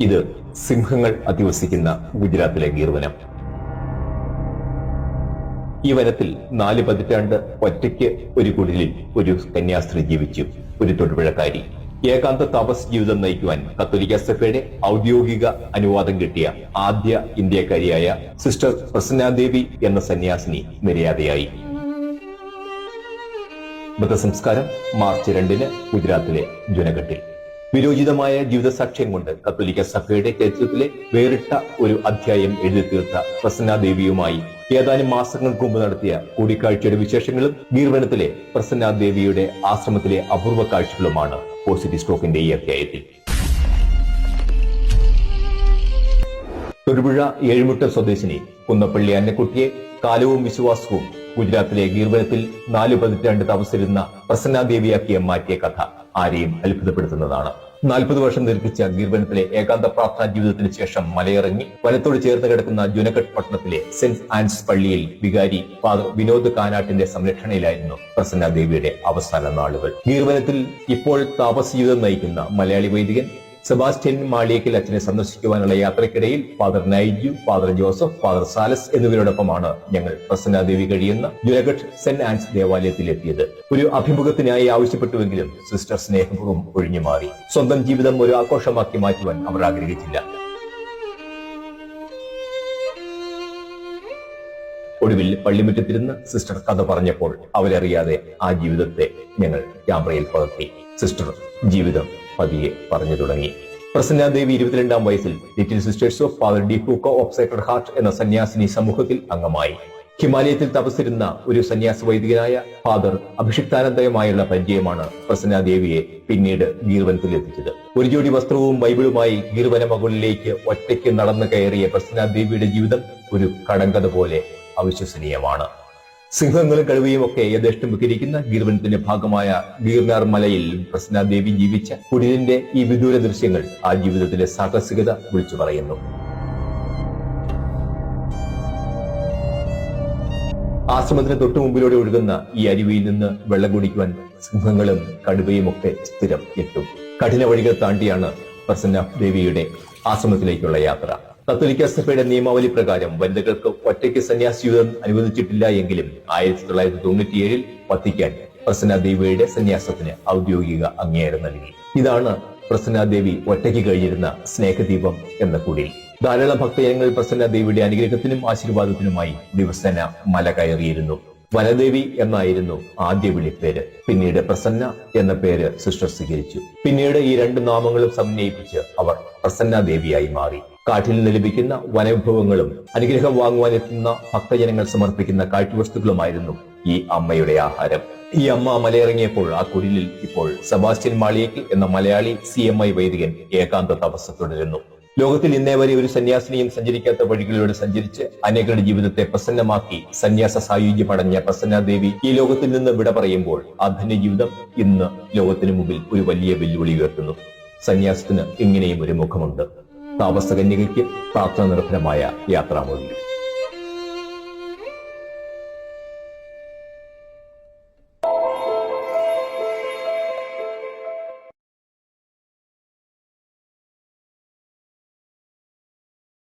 ഇത് സിംഹങ്ങൾ അധിവസിക്കുന്ന ഗുജറാത്തിലെ ഗീർവനം. ഈ വനത്തിൽ നാല് പതിറ്റാണ്ട് ഒറ്റയ്ക്ക് ഒരു കുടിലിൽ ഒരു കന്യാസ്ത്രീ ജീവിച്ചു. ഒരു തൊടുപുഴക്കാരി. ഏകാന്ത തപസ് ജീവിതം നയിക്കുവാൻ കത്തോലിക്ക സഭയുടെ ഔദ്യോഗിക അനുവാദം കിട്ടിയ ആദ്യ ഇന്ത്യക്കാരിയായ സിസ്റ്റർ പ്രസന്നാദേവി എന്ന സന്യാസിനി നിര്യാതയായി. മൃതസംസ്കാരം മാർച്ച് രണ്ടിന് ഗുജറാത്തിലെ ജുനഘട്ടിൽ വിരോചിതമായ ജീവിതസാക്ഷ്യം കൊണ്ട് കത്തോലിക്ക സഭയുടെ ചരിത്രത്തിലെ വേറിട്ട ഒരു അധ്യായം എഴുതി തീർത്ത പ്രസന്നാദേവിയുമായി ഏതാനും മാസങ്ങൾക്ക് മുമ്പ് നടത്തിയ കൂടിക്കാഴ്ചയുടെ വിശേഷങ്ങളും ഗീർവനത്തിലെ പ്രസന്നാദേവിയുടെ ആശ്രമത്തിലെ അപൂർവ കാഴ്ചകളുമാണ് പോസിറ്റീവ് സ്റ്റോക്കിന്റെ ഈ അധ്യായത്തിൽ. തൊടുപുഴ ഏഴുമുട്ട സ്വദേശിനി കുന്നപ്പള്ളി അന്നക്കുട്ടിയെ കാലവും വിശ്വാസവും ഗുജറാത്തിലെ ഗീർവനത്തിൽ നാലു പതിറ്റാണ്ട് താമസിച്ചിരുന്ന പ്രസന്നാദേവിയാക്കിയ മാറ്റിയ കഥ ആരെയും അത്ഭുതപ്പെടുത്തുന്നതാണ്. നാൽപ്പത് വർഷം ദീർഘിച്ച ഗീർവനത്തിലെ ഏകാന്ത പ്രാർത്ഥനാ ജീവിതത്തിന് ശേഷം മലയിറങ്ങി വനത്തോട് ചേർന്ന് കിടക്കുന്ന ജുനഗഡ് പട്ടണത്തിലെ സെന്റ് ആൻസ് പള്ളിയിൽ വികാരി ഫാദർ വിനോദ് കാനാട്ടിന്റെ സംരക്ഷണയിലായിരുന്നു പ്രസന്ന ദേവിയുടെ അവസാന നാളുകൾ. ഗീർവനത്തിൽ ഇപ്പോൾ താപസ ജീവിതം നയിക്കുന്ന മലയാളി വൈദികൻ സെബാസ്റ്റ്യൻ മാളിയക്കിൽ അച്ഛനെ സന്ദർശിക്കുവാനുള്ള യാത്രക്കിടയിൽ father Naiju father Joseph father Salas എന്നിവരോടൊപ്പമാണ് ഞങ്ങൾ പ്രസന്നാദേവി കഴിയുന്ന ജുലഘട്ട് സെന്റ് ആൻസ് ദേവാലയത്തിൽ എത്തിയത്. ഒരു അഭിമുഖത്തിനായി ആവശ്യപ്പെട്ടുവെങ്കിലും സിസ്റ്റർ സ്നേഹപൂർവം ഒഴിഞ്ഞു മാറി. സ്വന്തം ജീവിതം ഒരു ആഘോഷമാക്കി മാറ്റുവാൻ അവർ ആഗ്രഹിച്ചില്ല. ഒടുവിൽ പള്ളിമുറ്റത്തിരുന്ന് സിസ്റ്റർ കഥ പറഞ്ഞപ്പോൾ അവരറിയാതെ ആ ജീവിതത്തെ ഞങ്ങൾ ക്യാമറയിൽ പകർത്തി. സിസ്റ്റർ ജീവിതം പതിയെ പറഞ്ഞു തുടങ്ങി. പ്രസന്നാദേവി ഇരുപത്തിരണ്ടാം വയസ്സിൽ little sisters of father D ഹൂക്കോ of sacred heart എന്ന സന്യാസിനി സമൂഹത്തിൽ അംഗമായി. ഹിമാലയത്തിൽ തപസ്സിരുന്ന ഒരു സന്യാസ വൈദികനായ ഫാദർ അഭിഷിക്താനന്ദയുമായുള്ള പരിചയമാണ് പ്രസന്നാദേവിയെ പിന്നീട് ഗീർവനത്തിൽ എത്തിച്ചത്. ഒരു ജോഡി വസ്ത്രവും ബൈബിളുമായി ഗീർവന മകളിലേക്ക് ഒറ്റയ്ക്ക് നടന്നു കയറിയ പ്രസന്ന ദേവിയുടെ ജീവിതം ഒരു കടങ്കഥ പോലെ അവിശ്വസനീയമാണ്. സിംഹങ്ങളും കഴുവയും ഒക്കെ യഥേഷ്ടം വിഹരിക്കുന്ന ഗീർവനത്തിന്റെ ഭാഗമായ ഗീർനാർ മലയിൽ പ്രസന്നാദേവി ജീവിച്ച കുടിലിന്റെ ഈ വിദൂര ദൃശ്യങ്ങൾ ആ ജീവിതത്തിലെ സാഹസികത വിളിച്ചു പറയുന്നു. ആശ്രമത്തിന് തൊട്ടു മുമ്പിലൂടെ ഒഴുകുന്ന ഈ അരുവിയിൽ നിന്ന് വെള്ളം കുടിക്കുവാൻ സിംഹങ്ങളും കടുവയും ഒക്കെ സ്ഥിരം എത്തും. കഠിന വഴികൾ താണ്ടിയാണ് പ്രസന്ന ദേവിയുടെ ആശ്രമത്തിലേക്കുള്ള യാത്ര. കത്തോലിക്ക സഭയുടെ നിയമാവലി പ്രകാരം വനിതകൾക്ക് ഒറ്റയ്ക്ക് സന്യാസ ജീവിതം അനുവദിച്ചിട്ടില്ല എങ്കിലും ആയിരത്തി തൊള്ളായിരത്തി തൊണ്ണൂറ്റിയേഴിൽ വത്തിക്കാൻ പ്രസന്ന ദേവിയുടെ സന്യാസത്തിന് ഔദ്യോഗിക അംഗീകാരം നൽകി. ഇതാണ് പ്രസന്ന ദേവി ഒറ്റയ്ക്ക് കഴിഞ്ഞിരുന്ന സ്നേഹദീപം എന്ന കുടിൽ. ധാരാളം ഭക്തജനങ്ങൾ പ്രസന്ന ദേവിയുടെ അനുഗ്രഹത്തിനും ആശീർവാദത്തിനുമായി ദിവസേന മല കയറിയിരുന്നു. വനദേവി എന്നായിരുന്നു ആദ്യ വിളിപ്പേര്. പിന്നീട് പ്രസന്ന എന്ന പേര് സിസ്റ്റർ സ്വീകരിച്ചു പിന്നീട് ഈ രണ്ട് നാമങ്ങളും സമന്വയിപ്പിച്ച് അവർ പ്രസന്ന ദേവിയായി മാറി. കാട്ടിൽ നിന്ന് ലഭിക്കുന്ന വനവിഭവങ്ങളും അനുഗ്രഹം വാങ്ങുവാൻ എത്തുന്ന ഭക്തജനങ്ങൾ സമർപ്പിക്കുന്ന കാഴ്ചവസ്തുക്കളുമായിരുന്നു ഈ അമ്മയുടെ ആഹാരം. ഈ അമ്മ മലയിറങ്ങിയപ്പോൾ ആ കുടിലിൽ ഇപ്പോൾ സെബാസ്റ്റ്യൻ മാളിയേക്കൽ എന്ന മലയാളി സി എം ഐ വൈദികൻ ഏകാന്ത തപസ് തുടരുന്നു ലോകത്തിൽ ഇന്നേ വരെ ഒരു സന്യാസിനിയും സഞ്ചരിക്കാത്ത വഴികളിലൂടെ സഞ്ചരിച്ച് അനേകരുടെ ജീവിതത്തെ പ്രസന്നമാക്കി സന്യാസ സായുജ്യം അടഞ്ഞ പ്രസന്നാദേവി ഈ ലോകത്തിൽ നിന്ന് വിട പറയുമ്പോൾ ആ ധന്യജീവിതം ഇന്ന് ലോകത്തിന് മുമ്പിൽ ഒരു വലിയ വെല്ലുവിളി ഉയർത്തുന്നു. സന്യാസത്തിന് ഇങ്ങനെയും ഒരു മുഖമുണ്ട്. താപസകന്യകയ്ക്ക് പ്രാർത്ഥന നിർഭരമായ യാത്രാമൊഴി